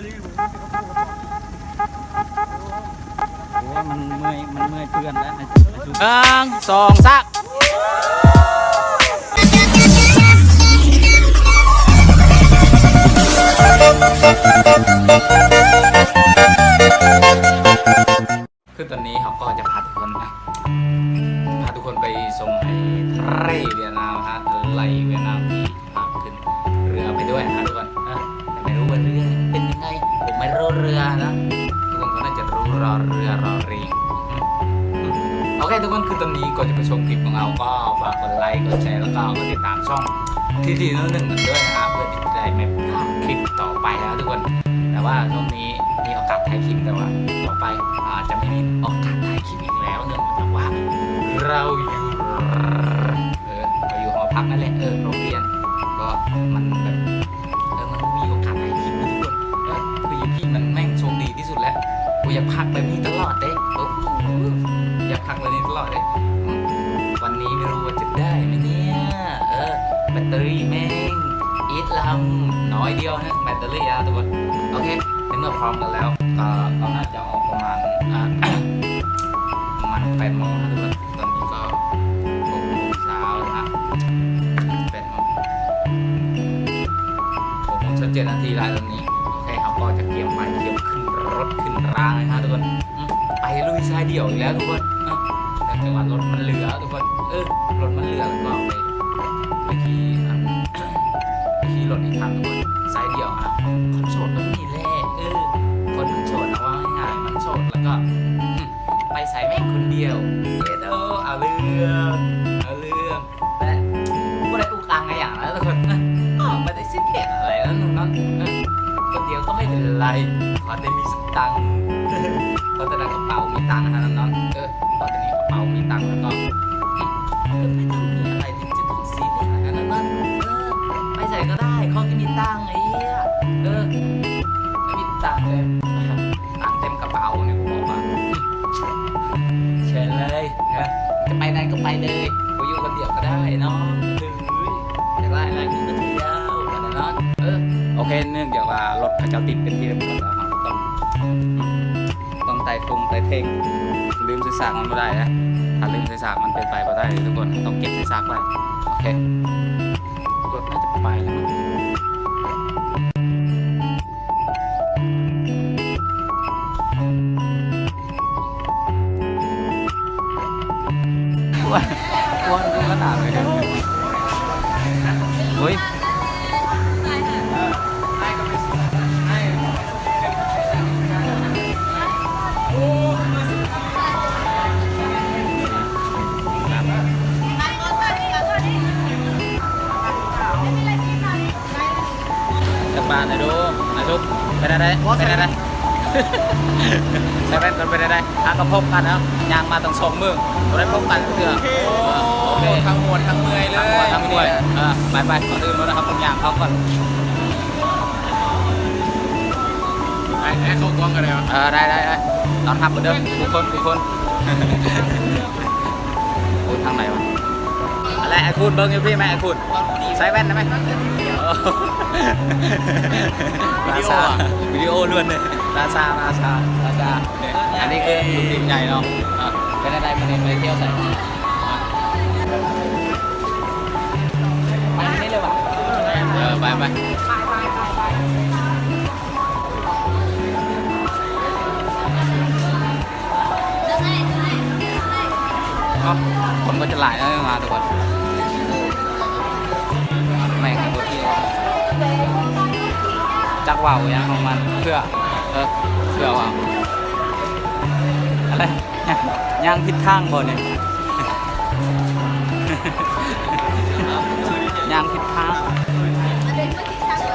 โอ้ยมันเมื่อยมันเมื่อยเตือนแล้วไอ้จุ๊บหนึ่งสองสามคือตอนนี้เขาก็จะพาทุกคนนะพาทุกคนไปชมไอ้ทะเลเวียดนามฮะไหลเวียดนามที่พาขึ้นเรือไปด้วยฮะ อเรือรอริงโอเคทุกคนคือตอนนี้ก่อนจะไปชมคลิปของเราก็ฝากกดไลค์กดแชร์แล้วก็กดติดตามช่องทีทีนั่นหนึ่งกันด้วยนะครับเพื่อที่จะได้ไม่พลาดคลิปต่อไปนะทุกคน แต่ว่าช่วงนี้มีโอกาสถ่ายคลิปแต่ว่าต่อไปอาจจะไม่มีโอกาสถ่ายคลิป เมื่อพร้อมกันแล้วก็ก็น่าจะออกประมาณประมาณแปดโมงนะทุกคนตอนนี้ก็หกโมงเช้านะฮะแปดโมงหกโมงสิบเจ็ดนาทีแล้วตอนนี้โอเคเขาก็จะเตรียมไปเตรียมขึ้นรถขึ้นรางนะฮะทุกคนอืมไปลุยชายเดี่ยวอีกแล้วทุกคนแต่จังหวะรถมันเหลือทุกคนเออรถมันเหลือแล้วก็ไป ตังค์แล้วก็อืมไม่ต้องมีอะไรที่จะต้องซีเรียสอะไรนั้นนั้นเออไปใส่ก็ได้เขาที่มีตังค์ไอ้เหี้ยเออไม่มีตังค์เลยตังค์เต็มกระเป๋าเนี่ยกูบอกว่าเชิญเลยนะจะไปไหนก็ไปเลยกูอยู่คนเดียวก็ได้เน้อเฮ้ยอยากได้อะไรกูก็เที่ยวอะไรเนาะเออโอเคเนื่องจากว่ารถเขาเจ้าติดเป็นที่เรียบร้อยแล้วครับต้อง ต้องไต่ฟงไต่เพ่งลืมใส่สากมันไม่ได้นะถ้าลืมใส่สากมันเป็นไปไม่ได้ทุกคนต้องเก็บใส่สากไว้โอเครถน่าจะไปแล้วมั้งอ้วนอ้วนขึ้นาเลยเฮ้ย ทุกเป็นอะไรเป็นอะไรใช้แว่นกันเป็นอะไรหากระพบกันเนาะยางมาต้องสองมือเราได้พบกันเถื่อโอเคทั้งหมดทั้งเมื่อยเลทั้งยหมดทั้งมวยเออไปไปก่อนอื่นแล้วนะครับผมยางเขาก่อนไอ้ไอ้เข้ากล้องกันเลยวะเออได้ได้ได้ตอนทับเหมือนเดิมทุกคนทุกคนโอ้ยทางไหนวะอะไรไอ้คุณเบิ้งอยู่พี่ไหมไอ้คุณใส่แว่นได้ไหม เออราชาวิดีโอล้วนเลยราชาราชาราชาเนี่ยอันนี้คือลูกทีมใหญ่เนาะอะเป็นอะไรมาเนี่ยไปเที่ยวใส่ไปนี่เลยว่ะเออไปไปก็คนก็จะหลายแล้วมาทุกคน จักว่าวยังของมันเพื่อเออเพื่อว่าวอะไรย่างผิดทางบ่เนี่ยย่างผิดทาง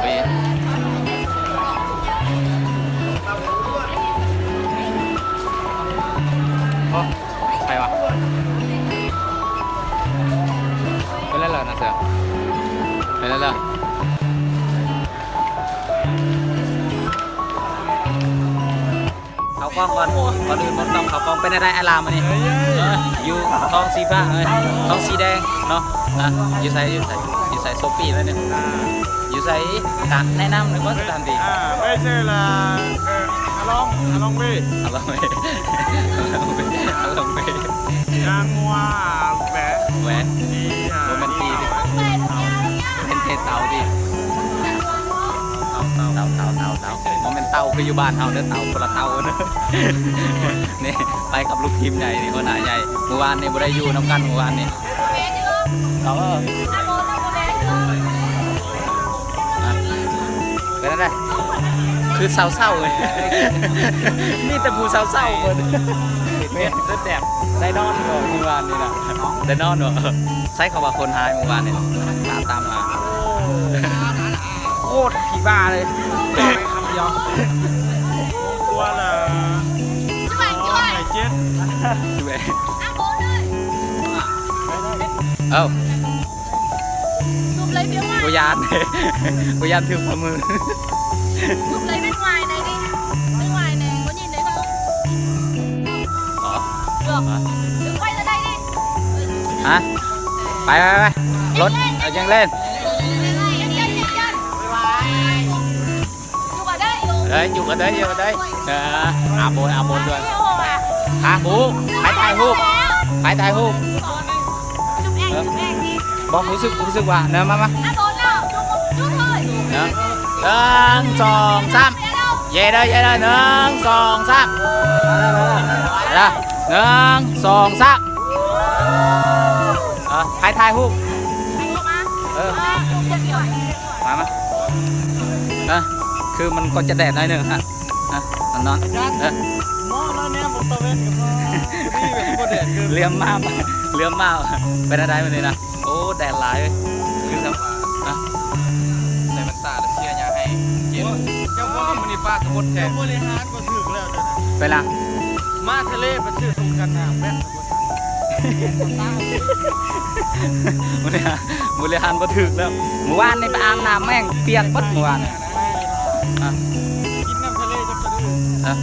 เว้ยโอ้ องก่อนก่อนอื่นมันต้องเขากล้องเป็นอะไรอารามอันนี้เอออยู่ท้องสีฟ้าเอ้ยท้องสีแดงเนาะอะอยู่ใส่อยู่ใส่อยู่ใส่โซปี้แล้วเนี่ยอยู่ไสกะแนะนำเลยว่าสถานที่อ่าไม่ใช่ละเอออาลองอาลองเว้ยเอาลงไปเอาลงไปเอาลงไปยางงัวแหวะแหวนดีอะโรแมนติกดิเป็นเทเตาดิเต่าเต่าเตาเตาเตาเตาโมเมนเตาคืออยู่บ้านเฮาเด้อเตาคนละเตาเด้อนี่ไปกับลูกทีมใหญ่นี่คนหน้าใหญ่เมื่อวานนี่บ่ได้อยู่น้ำกันเมื่อวานนี่เขาเอออะเป็นอะไรคือเศร้าๆเลยมีแต่ผู้เศร้าๆหมดเม็ดเส้นแดดได้นอนเมื่อวานนี่นะได้นอนบ่ใช่เขาว่าคนหายเมื่อวานนี่ตามตามมาโคตรผีบ้าเลย บอกไปคำเดียวตัวละอ๋อไหนเจ็ดดูเองเอ้ากูยานกูยานถือฝ่ามืออ๋อฮะไปไปไปร ถเอายังเล่นเฮ้ยอยู่กันเด้ยอยู่กันเด้ยเอออาโบนอาโบนด้วยฮะบูไป ถ่ายรูปไปถ่ายรูปบอกรู้สึกรู้สึกว่าเนอะมามาเนอะหนึ่งสองสามเย่ได้เย่ได้หนึ่งสองสามมาแล้วหนึ่งสองสามเออถ่ายถ่ายรูปเออมามาเออคือมันก็จะแดดหน่อยหนึ่งฮะอะนอนนอนเออมองแล้วเนี่ยผมตะเวนกับพ่อนี่เป็นโคตรเด็ดคือเลี้ยมมากเลี้ยมมากเป็นอะไรมันนี่นะโอ้แดดหลายเลยคือสอะใส่มันตาแล้วเชียร์ยาให้เจ็บเจ้าพ่อมันนี่ฟาดกระบดแทนบริหารก็ถึกแล้วจ้ะไปละมาทะเลไปซื้อตรงกันน้ำแม่ตะบดบริหารบริหารบ่ถึกแล้วเมื่อวานนี่ไปอาบน้ำแม่งเปียกบัดเมื่อวาน อะกินน้ำทะเลจะกระดืออะ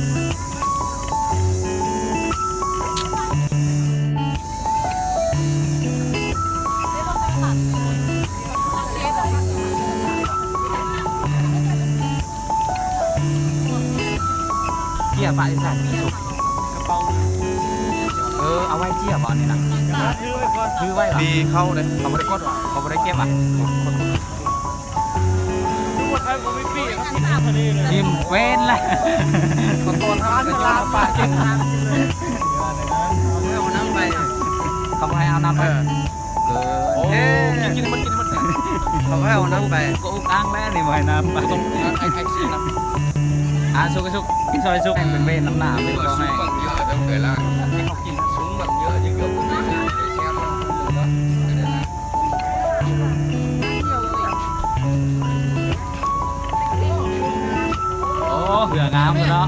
เจียบไปใส่สุกกระเป๋าเออเอาไว้เจียบอะนี่นะถือไว้ก่อนคือไว้เหรอดีเข้าเลยเขาไม่ได้กดหรอเขาไม่ได้เก็บอะทุกคนไทีมเว้นละขอตัวท้านสลาปากกินน้ำเลยเอาน้ำไปเขาให้เอาน้ำไปเกิโอ้นกินกินมันกินมันเขาให้เอาน้ำไปก็อุกอ้างแล้วนี่ไมาให้น้ำไปต้องไอ้ไอ้ชิ้นน้ำอะสุกสุกกินซอยสุกเป็นเว้นน้ำหนาไม่ก็ให้บางเยอะจะเกิดละ เหืองามเลยเนาะ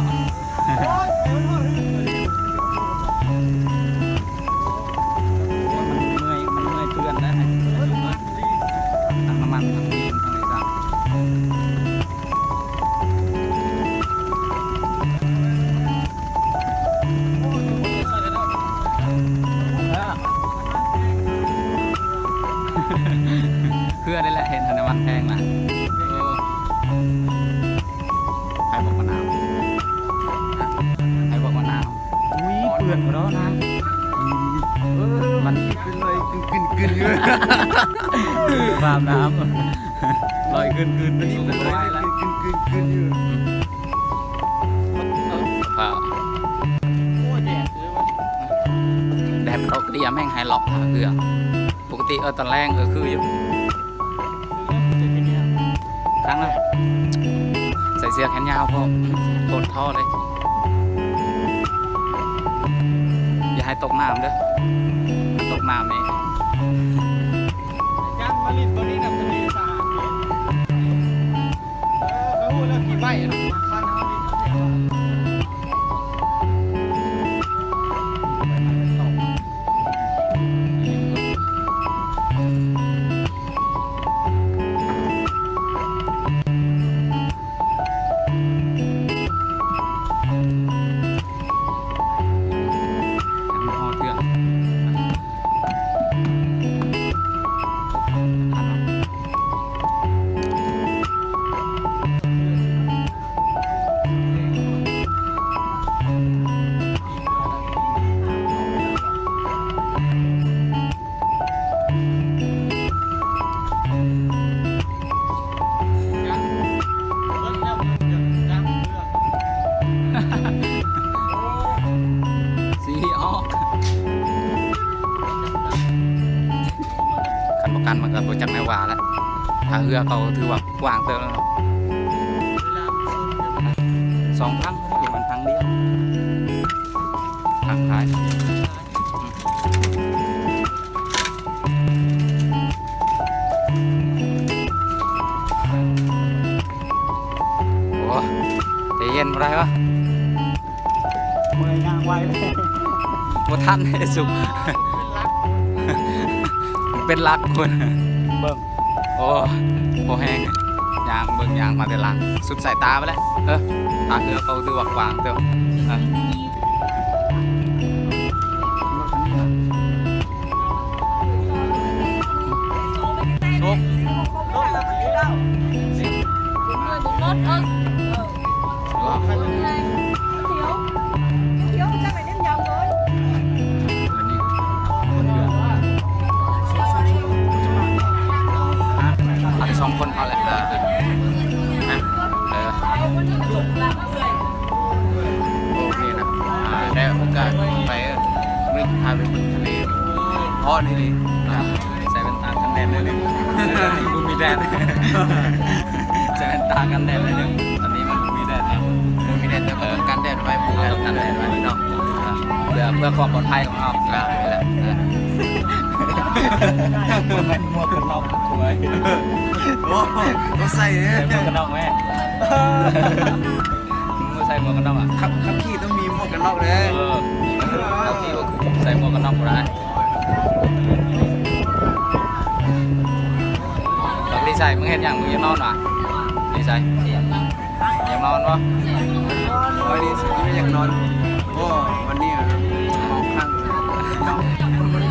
ฟาร์มน้ำลอยขึ้นขึ้นนี่เป็เป็นนเลไรยแล้วกึนกึนกึนอยู่ผ่าโอ้แดดเลยว่าแดดเขาเกลียแม่งไฮล็อกผ่าเกลือปกติเออตอนแรกเออคืออยู่ครั้งนั้นใส่เสื้อแขนยาวพอโคตรท่อเลย อย่าให้ตกน้ำเด้อถ้าตกน้ำนี่การผ ลิตตัวนี้น้ำทะเลสาเลยเออเขาพูดแล้วกี่ใบนะาเรือเขาถือว่ากว้างเติมแล้วเนาะสองพังก็ได้มันพังเดียวพังท้ายโอ้ใจเย็นอะไรวะเมื่อยยางไวเลยบ่ทันไอ้สุกเป็นรักคน เบิ้งโอ้โหแห้งยางเบิ้งยางมาแต่หลัง สุดสายตาไปแล้วเออตาเรือเขาดูว่ากวางเต้าเออสุกรถมันยืดแล้ว người một nốt ơ ว่า พ่อนี่ดิอ่าใส่เป็นตากันแดดเลยหนึ่งบุมีแดดใส่เป็นตากันแดดเลยหนึ่งตอนนี้มันบุมีแดดแล้วบุมีแดดแต่ก็ต้องกันแดดไว้บุต้องกันแดดไว้เนาะอ่าเพื่อเพื่อความปลอดภัยของเราอ่านี่แหละเออมันหมวกกันน็อกสวยโอ้ก็ใส่เนี่ยใส่หมวกกันน็อกแม่มึงใส่หมวกกันน็อกอะขับขับขี่ต้องมีหมวกกันน็อกเลยเออเอาที่ว่าคือใส่หมวกกันน็อกบ่ได้ บักดีใจมึงเห็นอย่างมึงยังนอนวะดีใส่ยังนอนวะวันนี้สิไม่อยากนอนโอ้วันนี้มองข้าง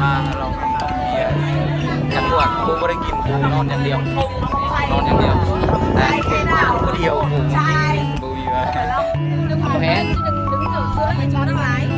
มาเราต้องเบียร์จะปวดกูไม่ได้กินกูนอนอย่างเดียวนอนอย่างเดียวแต่คนเดียวกูบูบีมาเอาแพ้ đứng ở giữa thì chó đang lái